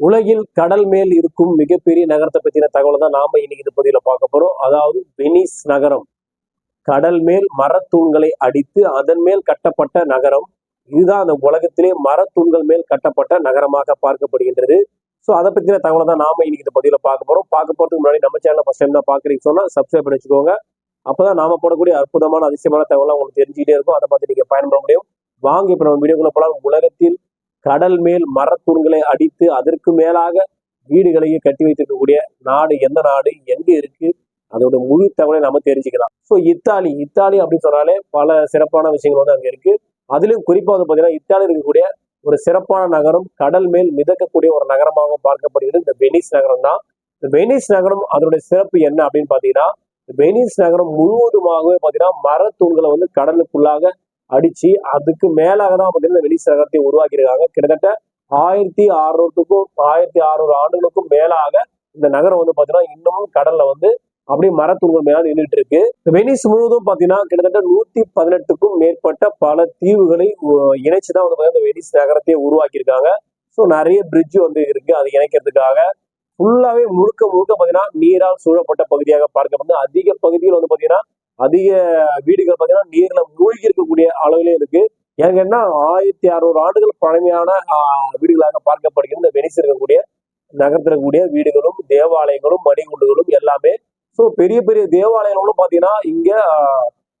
உலகில் கடல் மேல் இருக்கும் மிகப்பெரிய நகரத்தை பற்றின தகவலை தான் நாம இன்னைக்கு இந்த பகுதியில் பார்க்க போறோம். அதாவது வெனிஸ் நகரம். கடல் மேல் மரத்தூண்களை அடித்து அதன் மேல் கட்டப்பட்ட நகரம். இதுதான் அந்த உலகத்திலே மரத்தூண்கள் மேல் கட்டப்பட்ட நகரமாக பார்க்கப்படுகின்றது. ஸோ அதை பற்றின தகவலை தான் நாம இன்னைக்கு இந்த பதிவுல பார்க்க போறோம். பார்க்க போறதுக்கு முன்னாடி நம்ம சேனல் ஃபர்ஸ்ட் டைம் தான் பாக்குறீங்க சொன்னா சப்ஸ்கிரைப் பண்ணி வச்சுக்கோங்க. அப்பதான் நாம போடக்கூடிய அற்புதமான அதிசயமான தகவலாம் உங்களுக்கு தெரிஞ்சுக்கிட்டே இருக்கும். அதை பார்த்து நீங்க பயன்பட முடியும். வாங்க இப்ப நம்ம வீடியோக்குள்ள போலாம். உலகத்தில் கடல் மேல் மரத்தூண்களை அடித்து அதற்கு மேலாக வீடுகளையே கட்டி வைத்திருக்கக்கூடிய நாடு எந்த நாடு எங்க இருக்கு அதோட முழு தகவலை நம்ம தெரிஞ்சுக்கலாம். ஸோ இத்தாலி இத்தாலி அப்படின்னு சொன்னாலே பல சிறப்பான விஷயங்கள் வந்து அங்கே இருக்கு. அதுலேயும் குறிப்பாக வந்து பார்த்தீங்கன்னா இத்தாலி இருக்கக்கூடிய ஒரு சிறப்பான நகரம் கடல் மேல் மிதக்கக்கூடிய ஒரு நகரமாக பார்க்கப்படுகிறது. இந்த வெனிஸ் நகரம் தான். இந்த வெனிஸ் நகரம் அதனுடைய சிறப்பு என்ன அப்படின்னு பார்த்தீங்கன்னா இந்த வெனிஸ் நகரம் முழுவதுமாகவே பார்த்தீங்கன்னா மரத்தூண்களை வந்து கடலுக்குள்ளாக அடிச்சு அதுக்கு மேலாக தான் பார்த்தீங்கன்னா வெளி வெனிஸ் உருவாக்கியிருக்காங்க. கிட்டத்தட்ட ஆயிரத்தி அறுநூறுக்கும் ஆயிரத்தி அறுநூறு ஆண்டுகளுக்கும் மேலாக இந்த நகரம் வந்து பாத்தீங்கன்னா இன்னமும் கடல்ல வந்து அப்படியே மரத்தூர்கள் மேல நின்றுட்டு இருக்கு வெனிஸ் முழுவதும் பாத்தீங்கன்னா கிட்டத்தட்ட நூத்தி பதினெட்டுக்கும் மேற்பட்ட பல தீவுகளை இணைச்சுதான் வந்து பாத்தீங்கன்னா இந்த வெனிஸ் நகரத்தையே உருவாக்கியிருக்காங்க. ஸோ நிறைய பிரிட்ஜ் வந்து இருக்கு. அதை இணைக்கிறதுக்காக ஃபுல்லாவே முழுக்க முழுக்க பாத்தீங்கன்னா நீரால் சூழப்பட்ட பகுதியாக பார்க்கப்படுது அதிக பகுதிகள் வந்து பாத்தீங்கன்னா அதிக வீடுகள் பார்த்தீங்கன்னா நீர்ல மூழ்கி இருக்கக்கூடிய அளவிலே இருக்கு. ஏங்கன்னா ஆயிரத்தி அறுநூறு ஆண்டுகள் பழமையான வீடுகளாக பார்க்கப்படுகிறது இந்த வெனிஸ் இருக்கக்கூடிய நகரத்தில் இருக்கக்கூடிய வீடுகளும் தேவாலயங்களும் மணிகுண்டுகளும் எல்லாமே. ஸோ பெரிய பெரிய தேவாலயங்களும் பாத்தீங்கன்னா இங்க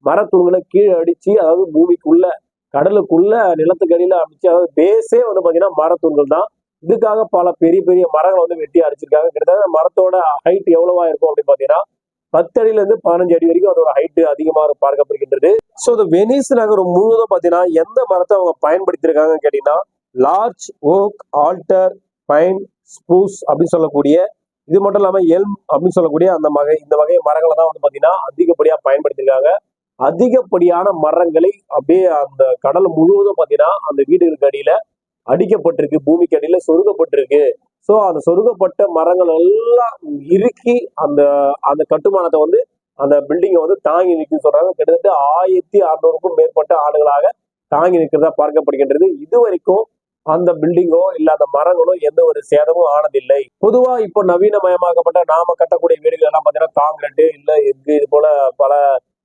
மரத்தூண்களை கீழே அடிச்சு அதாவது பூமிக்குள்ள கடலுக்குள்ள நிலத்துக்கு அடியில அடிச்சு அதாவது பேஸே வந்து பார்த்தீங்கன்னா மரத்தூண்கள் தான். இதுக்காக பல பெரிய பெரிய மரங்களை வந்து வெட்டி அடிச்சிருக்காங்க. கிட்டத்தட்ட மரத்தோட ஹைட் எவ்வளவா இருக்கும் அப்படின்னு பாத்தீங்கன்னா பத்து பதினஞ்சு அடி வரைக்கும் அதோட ஹைட்டு அதிகமாக பார்க்கப்படுகின்றது. ஸோ இந்த வெனிஸ் நகரம் முழுவதும் பார்த்தீங்கன்னா எந்த மரத்தை அவங்க பயன்படுத்தியிருக்காங்கன்னு கேட்டீங்கன்னா large oak alder pine spruce அப்படின்னு சொல்லக்கூடிய இது மட்டும் இல்லாமல் எல்ம் அப்படின்னு சொல்லக்கூடிய அந்த வகை இந்த வகை மரங்களை தான் வந்து பார்த்தீங்கன்னா அதிகப்படியாக பயன்படுத்தியிருக்காங்க. அதிகப்படியான மரங்களை அப்படியே அந்த கடல் முழுவதும் பார்த்தீங்கன்னா அந்த வீடுகளுக்கு அடியில் அடிக்கப்பட்டிருக்கு பூமிக்கு அடியில சொருகப்பட்டிருக்கு. ஸோ அந்த சொருகப்பட்ட மரங்கள் எல்லாம் இறுக்கி அந்த அந்த கட்டுமானத்தை வந்து அந்த பில்டிங்கை வந்து தாங்கி நிற்கும் சொல்றாங்க. கிட்டத்தட்ட ஆயிரத்தி அறுநூறுக்கும் மேற்பட்ட ஆண்டுகளாக தாங்கி நிற்கிறதா பார்க்கப்படுகின்றது. இது வரைக்கும் அந்த பில்டிங்கோ இல்ல அந்த மரங்களோ எந்த ஒரு சேதமும் ஆனதில்லை. பொதுவா இப்போ நவீனமயமாக்கப்பட்ட நாம கட்டக்கூடிய வீடுகள் எல்லாம் பாத்தீங்கன்னா காங்கிரீட் இல்ல எஃகு இது போல பல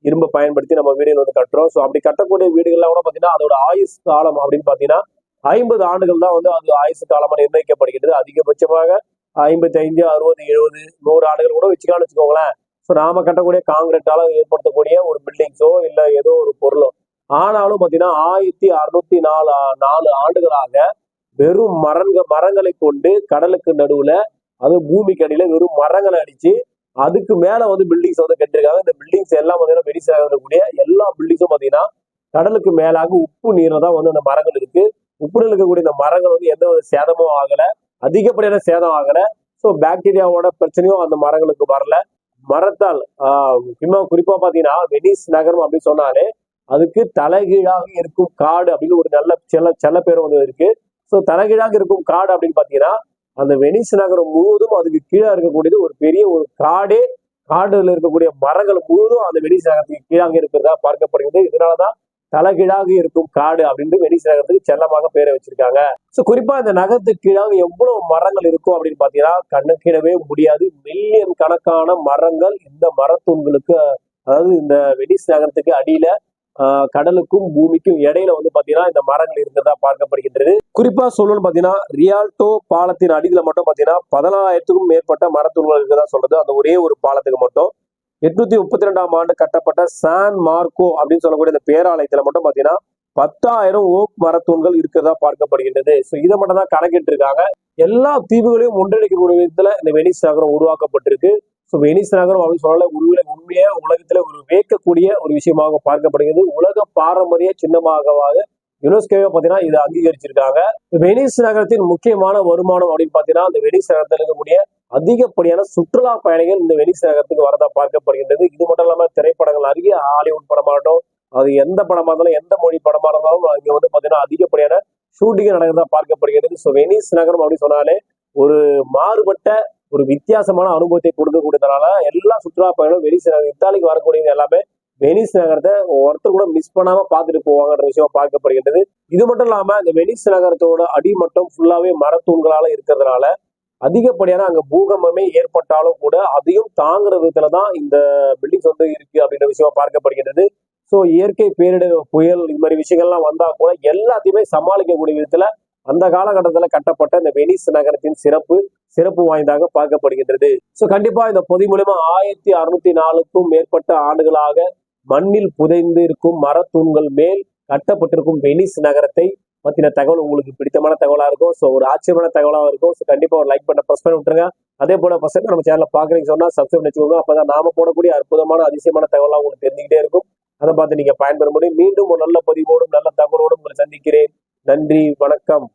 இரும்பை பயன்படுத்தி நம்ம வீடுகள் வந்து கட்டுறோம். ஸோ அப்படி கட்டக்கூடிய வீடுகள்லாம் கூட பாத்தீங்கன்னா அதோட ஆயுஸ் காலம் அப்படின்னு பாத்தீங்கன்னா ஐம்பது ஆண்டுகள் தான் வந்து அது ஆயுசு காலமாக நிர்ணயிக்கப்படுகிறது அதிகபட்சமாக ஐம்பத்தி ஐந்து அறுபது எழுபது நூறு ஆண்டுகள் கூட வச்சுக்கான்னு வச்சுக்கோங்களேன். ஸோ நாம கட்டக்கூடிய காங்கிரீட்டால ஏற்படுத்தக்கூடிய ஒரு பில்டிங்ஸோ இல்லை ஏதோ ஒரு பொருளோ. ஆனாலும் பார்த்தீங்கன்னா ஆயிரத்தி அறுநூத்தி நாலு நாலு ஆண்டுகளாக வெறும் மரங்க மரங்களை கொண்டு கடலுக்கு நடுவுல அது பூமிக்கு அடியில வெறும் மரங்களை அடிச்சு அதுக்கு மேல வந்து பில்டிங்ஸ் வந்து கட்டிருக்காங்க இந்த பில்டிங்ஸ் எல்லாம் பார்த்தீங்கன்னா வெடிசாக இருக்கக்கூடிய எல்லா பில்டிங்ஸும் பார்த்தீங்கன்னா கடலுக்கு மேலாக உப்பு நீர்ல தான் வந்து அந்த மரங்கள் இருக்கு. உப்புல இருக்கக்கூடிய இந்த மரங்கள் வந்து எந்த ஒரு சேதமும் ஆகல. அதிகப்படியான சேதம் ஆகல. ஸோ பாக்டீரியாவோட பிரச்சனையும் அந்த மரங்களுக்கு வரல. மரத்தால் இன்னும் குறிப்பாக குறிப்பா பாத்தீங்கன்னா வெனிஸ் நகரம் அப்படின்னு சொன்னாலே அதுக்கு தலைகீழாக இருக்கும் காடு அப்படின்னு ஒரு நல்ல செல்ல செல்ல பேர் வந்து இருக்கு. ஸோ தலைகீழாக இருக்கும் காடு அப்படின்னு பாத்தீங்கன்னா அந்த வெனிஸ் நகரம் முழுவதும் அதுக்கு கீழே இருக்கக்கூடியது ஒரு பெரிய ஒரு காடே. காடுல இருக்கக்கூடிய மரங்கள் முழுவதும் அந்த வெனிஸ் நகரத்துக்கு கீழாக இருக்கிறதா பார்க்கப்படுகிறது. இதனாலதான் தலைகீழாக இருக்கும் காடு அப்படின்னு வெனிஸ் நகரத்துக்கு செல்லமாக பேரை வச்சிருக்காங்க. ஸோ குறிப்பா இந்த நகரத்துக்கு கீழாக எவ்வளவு மரங்கள் இருக்கும் அப்படின்னு பாத்தீங்கன்னா கண்ணுக்கிடவே முடியாது. மில்லியன் கணக்கான மரங்கள் இந்த மரத்தூண்களுக்கு அதாவது இந்த வெனிஸ் நகரத்துக்கு அடியில ஆஹ், கடலுக்கும் பூமிக்கும் இடையில வந்து பாத்தீங்கன்னா இந்த மரங்கள் இருந்ததா பார்க்கப்படுகின்றது. குறிப்பா சொல்லணும்னு பாத்தீங்கன்னா ரியால்டோ பாலத்தின் அடியில மட்டும் பாத்தீங்கன்னா பதினாலாயிரத்துக்கும் மேற்பட்ட மரத்தூண்கள் இருக்கிறதா சொல்றது அந்த ஒரே ஒரு பாலத்துக்கு மட்டும். எட்நூத்தி முப்பத்தி ரெண்டாம் ஆண்டு கட்டப்பட்ட சான் மார்க்கோ அப்படின்னு சொல்லக்கூடிய இந்த பேராலயத்துல மட்டும் பாத்தீங்கன்னா பத்தாயிரம் ஓக் மரத்தூண்கள் இருக்கிறதா பார்க்கப்படுகின்றது. ஸோ இதை மட்டும் தான் கணக்கிட்டு இருக்காங்க எல்லா தீவுகளையும் ஒன்றிணைக்கக்கூடிய விதத்துல இந்த வெனிஸ் நகரம் உருவாக்கப்பட்டிருக்கு. ஸோ வெனிஸ் நகரம் அப்படின்னு சொல்லல உருவில உண்மையா உலகத்துல ஒரு வேக்கக்கூடிய ஒரு விஷயமாக பார்க்கப்படுகிறது. உலக பாரம்பரிய சின்னமாகவாக யுனெஸ்கோவே பார்த்தீங்கன்னா இதை அங்கீகரிச்சிருக்காங்க. வெனிஸ் நகரத்தின் முக்கியமான வருமானம் அப்படின்னு பார்த்தீங்கன்னா இந்த வெனிஸ் நகரத்தில் இருக்கக்கூடிய அதிகப்படியான சுற்றுலா பயணிகள் இந்த வெனிஸ் நகரத்துக்கு வரதா பார்க்கப்படுகின்றது. இது மட்டும் இல்லாமல் திரைப்படங்கள் அதிக ஹாலிவுட் படமாகட்டும் அது எந்த படமா இருந்தாலும் எந்த மொழி படமா இருந்தாலும் இங்க வந்து பார்த்தீங்கன்னா அதிகப்படியான ஷூட்டிங் நடக்கிறதா பார்க்கப்படுகிறது ஸோ வெனிஸ் நகரம் அப்படின்னு சொன்னாலே ஒரு மாறுபட்ட ஒரு வித்தியாசமான அனுபவத்தை கொடுக்கக்கூடியதுனால எல்லா சுற்றுலா பயணிகளும் வெனிஸ் நகரம் இத்தாலிக்கு வரக்கூடியவங்க எல்லாமே வெனிஸ் நகரத்தை ஒருத்தர் கூட மிஸ் பண்ணாம பார்த்துட்டு போவாங்கன்ற விஷயம் பார்க்கப்படுகின்றது. இது மட்டும் இல்லாம இந்த வெனிஸ் நகரத்தோட அடிமட்டம் ஃபுல்லாவே மரத்தூண்களால இருக்கிறதுனால அதிகப்படியான அங்க பூகம்பமே ஏற்பட்டாலும் கூட அதையும் தாங்குற விதத்துல தான் இந்த பில்டிங்ஸ் வந்து இருக்கு அப்படின்ற விஷயம் பார்க்கப்படுகின்றது. ஸோ இயற்கை பேரிடர் புயல் இது மாதிரி விஷயங்கள்லாம் வந்தா கூட எல்லாத்தையுமே சமாளிக்கக்கூடிய விதத்துல அந்த காலகட்டத்தில் கட்டப்பட்ட இந்த வெனிஸ் நகரத்தின் சிறப்பு சிறப்பு வாய்ந்ததாக பார்க்கப்படுகின்றது. ஸோ கண்டிப்பா இந்த பொதி மூலமா ஆயிரத்தி அறுநூத்தி நாலுக்கும் மேற்பட்ட ஆண்டுகளாக மண்ணில் புதைந்து இருக்கும் மரத்தூண்கள் மேல் கட்டப்பட்டிருக்கும் வெனிஸ் நகரத்தை பத்தின தகவல் உங்களுக்கு பிடித்தமான தகவலா இருக்கும். ஸோ ஒரு ஆச்சரியமான தகவலாக இருக்கும். ஸோ கண்டிப்பா ஒரு லைக் பண்ண ப்ரெஸ் பண்ணி விட்டுருங்க. அதே போல பசங்க நம்ம சேனலை பாக்குறீங்க சொன்னா சப்ஸ்கிரைப் வச்சுக்கோங்க. அப்பதான் நாம போடக்கூடிய அற்புதமான அதிசயமான தகவலாக உங்களுக்கு தெரிஞ்சுக்கிட்டே இருக்கும். அதை பார்த்து நீங்க பயன்பெற முடியும். மீண்டும் ஒரு நல்ல பதிவோடும் நல்ல தகவலோடும் உங்களை சந்திக்கிறேன். நன்றி வணக்கம்.